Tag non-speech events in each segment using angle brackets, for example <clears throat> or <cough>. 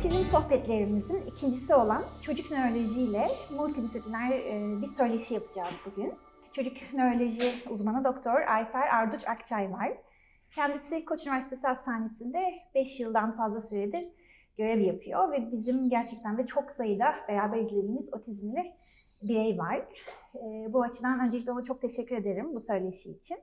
Otizm sohbetlerimizin ikincisi olan çocuk nöroloji ile multidisipliner e, bir söyleşi yapacağız bugün. Çocuk nöroloji uzmanı Doktor Ayfer Arduç Akçay var. Kendisi Koç Üniversitesi Hastanesi'nde 5 yıldan fazla süredir görev yapıyor ve bizim gerçekten de çok sayıda beraber izlediğimiz otizmli birey var. E, bu açıdan öncelikle ona çok teşekkür ederim bu söyleşi için.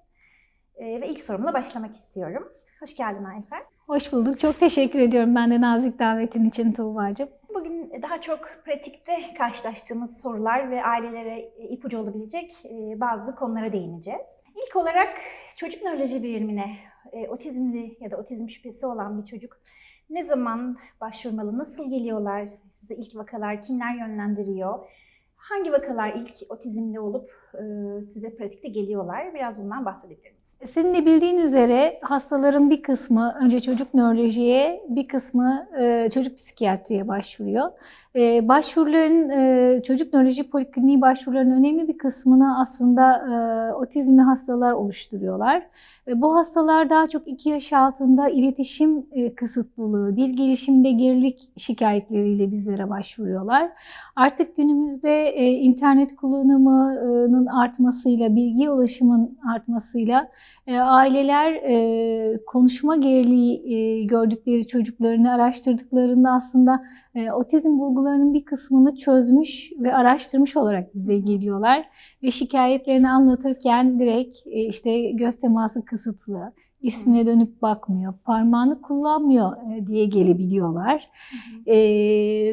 E, ve ilk sorumla başlamak istiyorum. Hoş geldin Ayfer. Hoş bulduk. Çok teşekkür ediyorum ben de nazik davetin için Tuğba'cığım. Bugün daha çok pratikte karşılaştığımız sorular ve ailelere ipucu olabilecek e, bazı konulara değineceğiz. İlk olarak çocuk nöroloji birimine e, otizmli ya da otizm şüphesi olan bir çocuk ne zaman başvurmalı, nasıl geliyorlar size ilk vakalar, kimler yönlendiriyor? Hangi vakalar ilk otizmli olup size pratikte geliyorlar? Biraz bundan bahsedebilir misin? Senin de bildiğin üzere hastaların bir kısmı önce çocuk nörolojiye, bir kısmı e, çocuk psikiyatriye başvuruyor. E, başvuruların, e, çocuk nöroloji polikliniği başvurularının önemli bir kısmını aslında e, otizmli hastalar oluşturuyorlar. E, bu hastalar daha çok 2 yaş altında iletişim e, kısıtlılığı, dil gelişiminde gerilik şikayetleriyle bizlere başvuruyorlar. Artık günümüzde e, internet kullanımının artmasıyla, bilgi ulaşımın artmasıyla e, aileler e, konuşma geriliği e, gördükleri çocuklarını araştırdıklarında aslında otizm bulgularının bir kısmını çözmüş ve araştırmış olarak bize geliyorlar. Ve şikayetlerini anlatırken direkt işte göz teması kısıtlı, ismine dönüp bakmıyor, parmağını kullanmıyor diye gelebiliyorlar. E,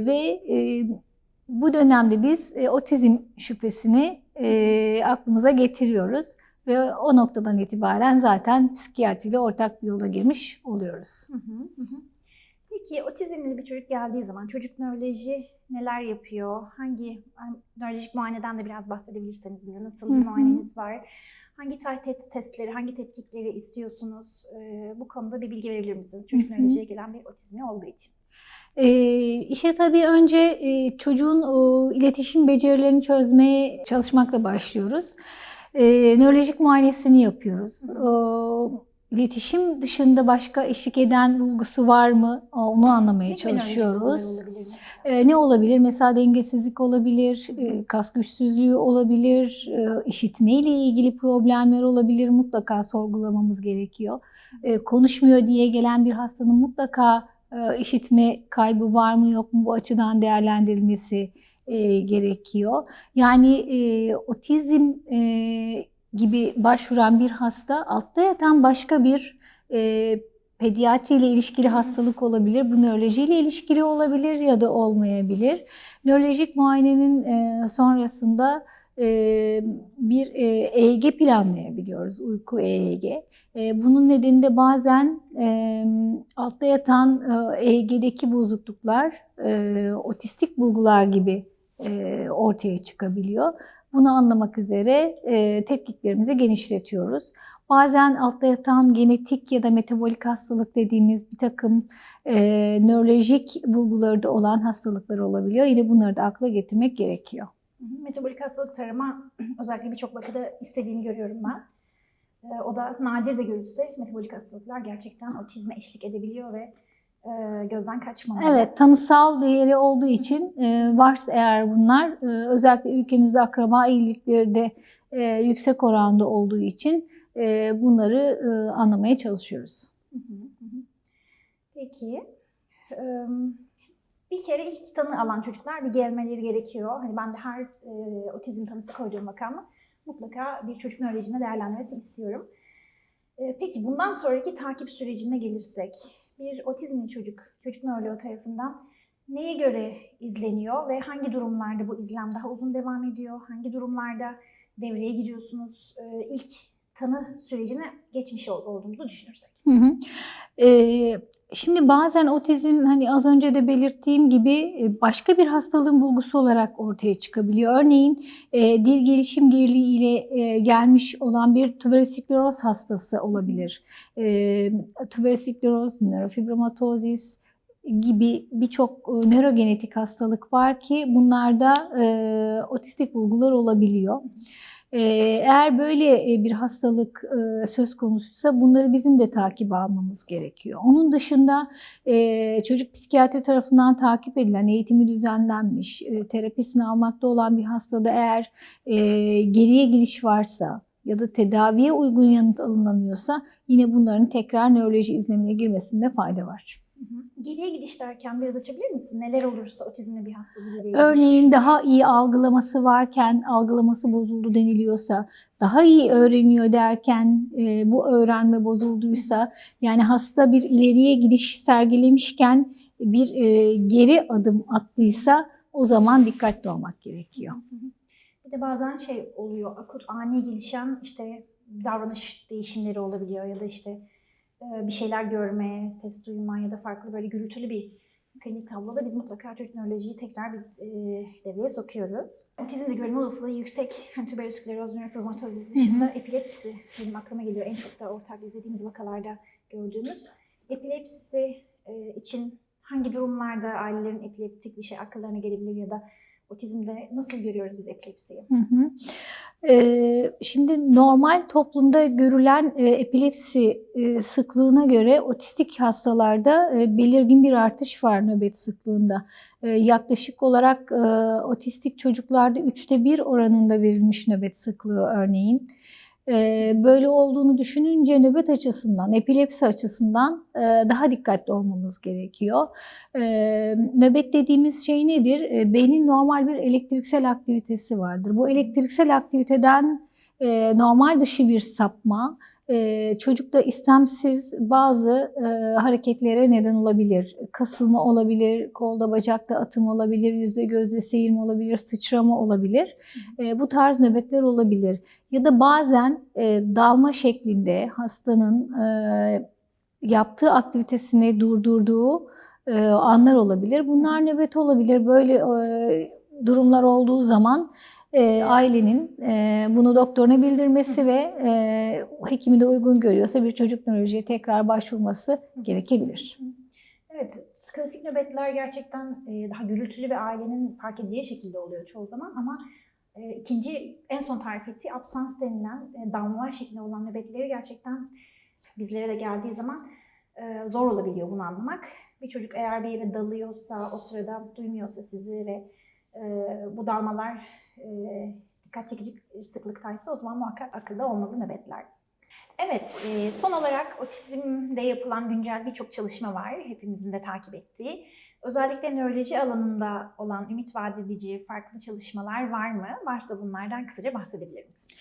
ve e, bu dönemde biz e, otizm şüphesini e, aklımıza getiriyoruz. Ve o noktadan itibaren zaten psikiyatriyle ortak bir yola girmiş oluyoruz. Hı hı, hı hı. Peki otizmli bir çocuk geldiği zaman çocuk nöroloji neler yapıyor? Hangi nörolojik muayeneden de biraz bahsedebilirseniz bize nasıl bir muayeneniz var? Hangi tet testleri, hangi tetkikleri istiyorsunuz? Ee, bu konuda bir bilgi verebilir misiniz? Çocuk nörolojiye gelen bir otizmli olduğu için. E, işe tabii önce e, çocuğun e, iletişim becerilerini çözmeye çalışmakla başlıyoruz. E, nörolojik muayenesini yapıyoruz. E, iletişim dışında başka eşlik eden bulgusu var mı? Onu anlamaya Ne çalışıyoruz. olabilir? E, ne olabilir? Mesela dengesizlik olabilir, e, kas güçsüzlüğü olabilir, e, işitme ile ilgili problemler olabilir. Mutlaka sorgulamamız gerekiyor. E, konuşmuyor diye gelen bir hastanın mutlaka işitme kaybı var mı yok mu bu açıdan değerlendirilmesi e, gerekiyor. Yani e, otizm e, gibi başvuran bir hasta altta yatan başka bir e, pediatri ile ilişkili hastalık olabilir, bu nöroloji ile ilişkili olabilir ya da olmayabilir. Nörolojik muayenenin e, sonrasında bir e, EEG planlayabiliyoruz, uyku EEG. E, bunun nedeni de bazen e, altta yatan e, EEG'deki bozukluklar e, otistik bulgular gibi e, ortaya çıkabiliyor. Bunu anlamak üzere e, tetkiklerimizi genişletiyoruz. Bazen altta yatan genetik ya da metabolik hastalık dediğimiz bir takım e, nörolojik bulguları da olan hastalıklar olabiliyor. Yine bunları da akla getirmek gerekiyor. Metabolik hastalık tarama <clears throat> özellikle birçok vakada istediğini görüyorum ben. Ee, o da nadir de görülse metabolik hastalıklar gerçekten otizme eşlik edebiliyor ve e, gözden kaçmamalı. Evet, tanısal değeri olduğu için e, varsa eğer bunlar e, özellikle ülkemizde akraba evlilikleri de e, yüksek oranda olduğu için e, bunları e, anlamaya çalışıyoruz. Hı hı, hı hı. Peki. Bir kere ilk tanı alan çocuklar bir gelmeleri gerekiyor. Hani ben de her e, otizm tanısı koyduğum vakamı mutlaka bir çocuk nörolojine değerlendirmesini istiyorum. E, peki bundan sonraki takip sürecine gelirsek, bir otizmli çocuk, çocuk nöroloğu tarafından neye göre izleniyor ve hangi durumlarda bu izlem daha uzun devam ediyor? Hangi durumlarda devreye giriyorsunuz? E, ilk tanı sürecine geçmiş ol- olduğumuzu düşünürsek. Hı hı. Ee, şimdi bazen otizm hani az önce de belirttiğim gibi e, başka bir hastalığın bulgusu olarak ortaya çıkabiliyor. Örneğin e, dil gelişim geriliği ile e, gelmiş olan bir tüberoskleroz hastası olabilir. E, tüberoskleroz, nörofibromatozis gibi birçok e, nörogenetik hastalık var ki bunlarda e, otistik bulgular olabiliyor. E, eğer böyle e, bir hastalık e, söz konusuysa bunları bizim de takip almamız gerekiyor. Onun dışında e, çocuk psikiyatri tarafından takip edilen, eğitimi düzenlenmiş, terapisini almakta olan bir hastada eğer geriye gidiş varsa ya da tedaviye uygun yanıt alınamıyorsa yine bunların tekrar nöroloji izlemine girmesinde fayda var. Geriye gidiş derken biraz açabilir misin? Neler olursa otizmli bir hastada geriye gidiş? Örneğin daha iyi algılaması varken algılaması bozuldu deniliyorsa, daha iyi öğreniyor derken e, bu öğrenme bozulduysa, yani hasta bir ileriye gidiş sergilemişken bir e, geri adım attıysa o zaman dikkatli olmak gerekiyor. Hı hı. Bir de bazen şey oluyor, akut ani gelişen işte davranış değişimleri olabiliyor ya da işte bir şeyler görme, ses duyma ya da farklı böyle gürültülü bir klinik tabloda biz mutlaka çocuk nörolojiyi tekrar bir e, devreye sokuyoruz. Otizmde görülme olasılığı yüksek. Hani tüberöz skleroz, nörofibromatoz dışında epilepsi benim aklıma geliyor. En çok da ortak izlediğimiz vakalarda gördüğümüz. Epilepsi e, için hangi durumlarda ailelerin epileptik bir şey akıllarına gelebilir ya da otizmde nasıl görüyoruz biz epilepsiyi? Hı hı. Ee, şimdi normal toplumda görülen e, epilepsi e, sıklığına göre otistik hastalarda e, belirgin bir artış var nöbet sıklığında. E, yaklaşık olarak e, otistik çocuklarda üçte bir oranında verilmiş nöbet sıklığı örneğin. Böyle olduğunu düşününce nöbet açısından, epilepsi açısından daha dikkatli olmamız gerekiyor. Nöbet dediğimiz şey nedir? Beynin normal bir elektriksel aktivitesi vardır. Bu elektriksel aktiviteden normal dışı bir sapma, e, çocukta istemsiz bazı e, hareketlere neden olabilir. Kasılma olabilir, kolda bacakta atım olabilir, yüzde gözde seyirme olabilir, sıçrama olabilir. E, bu tarz nöbetler olabilir. Ya da bazen e, dalma şeklinde hastanın e, yaptığı aktivitesini durdurduğu e, anlar olabilir. Bunlar nöbet olabilir. Böyle e, durumlar olduğu zaman e, ailenin e, bunu doktoruna bildirmesi ve e, hekimi de uygun görüyorsa bir çocuk nörolojiye tekrar başvurması gerekebilir. Evet, klasik nöbetler gerçekten e, daha gürültülü ve ailenin fark edeceği şekilde oluyor çoğu zaman ama e, ikinci en son tarif ettiği absans denilen e, damlalar şeklinde olan nöbetleri gerçekten bizlere de geldiği zaman e, zor olabiliyor bunu anlamak. Bir çocuk eğer bir yere dalıyorsa, o sırada duymuyorsa sizi ve bu dalmalar e, dikkat çekici sıklıktaysa o zaman muhakkak akılda olmalı nöbetler. Evet, son olarak otizmde yapılan güncel birçok çalışma var. Hepimizin de takip ettiği. Özellikle nöroloji alanında olan ümit vaat edici farklı çalışmalar var mı? Varsa bunlardan kısaca bahsedebilir misin?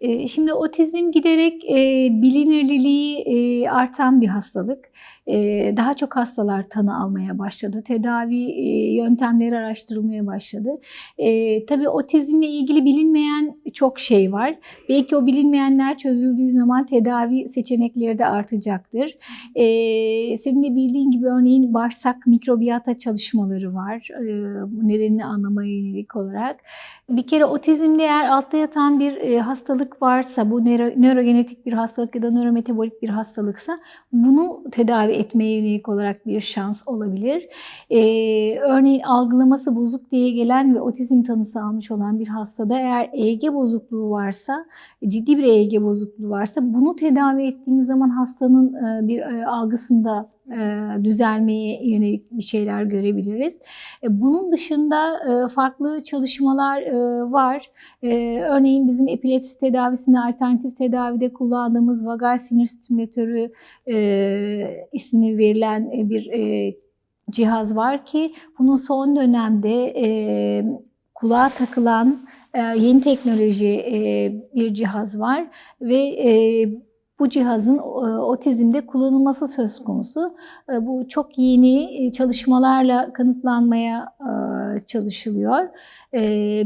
E, Şimdi otizm giderek e, bilinirliliği e, artan bir hastalık. E, daha çok hastalar tanı almaya başladı. Tedavi e, yöntemleri araştırılmaya başladı. Tabii otizmle ilgili bilinmeyen çok şey var. Belki o bilinmeyenler çözüldüğü zaman tedavi seçenekleri de artacaktır. E, senin de bildiğin gibi örneğin bağırsak mikrobiyata çalışmaları var. E, nedenini anlamaya yönelik olarak. Bir kere otizmde eğer altta yatan bir e, hastalık varsa, bu nöro, nörogenetik bir hastalık ya da nörometabolik bir hastalıksa bunu tedavi etmeye yönelik olarak bir şans olabilir. E, örneğin algılaması bozuk diye gelen ve otizm tanısı almış olan bir hastada eğer EEG bozukluğu varsa, ciddi bir EEG bozukluğu varsa bunu tedavi ettiğiniz zaman hastanın e, bir e, algısında e, düzelmeye yönelik bir şeyler görebiliriz. Bunun dışında farklı çalışmalar var. Örneğin bizim epilepsi tedavisinde alternatif tedavide kullandığımız vagal sinir stimülatörü ismini verilen bir cihaz var ki bunun son dönemde kulağa takılan yeni teknoloji e, bir cihaz var ve e, bu cihazın e, otizmde kullanılması söz konusu. Bu çok yeni çalışmalarla kanıtlanmaya çalışılıyor.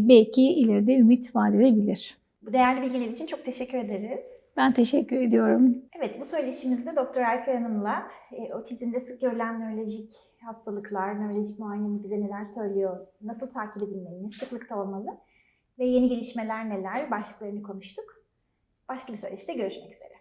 Belki ileride ümit vaat edebilir. Bu değerli bilgiler için çok teşekkür ederiz. Ben teşekkür ediyorum. Evet, bu söyleşimizde Doktor Ayfer Hanım'la otizmde sık görülen nörolojik hastalıklar, nörolojik muayenenin bize neler söylüyor, nasıl takip edilmeli, ne sıklıkta olmalı ve yeni gelişmeler neler başlıklarını konuştuk. Başka bir söyleşide görüşmek üzere.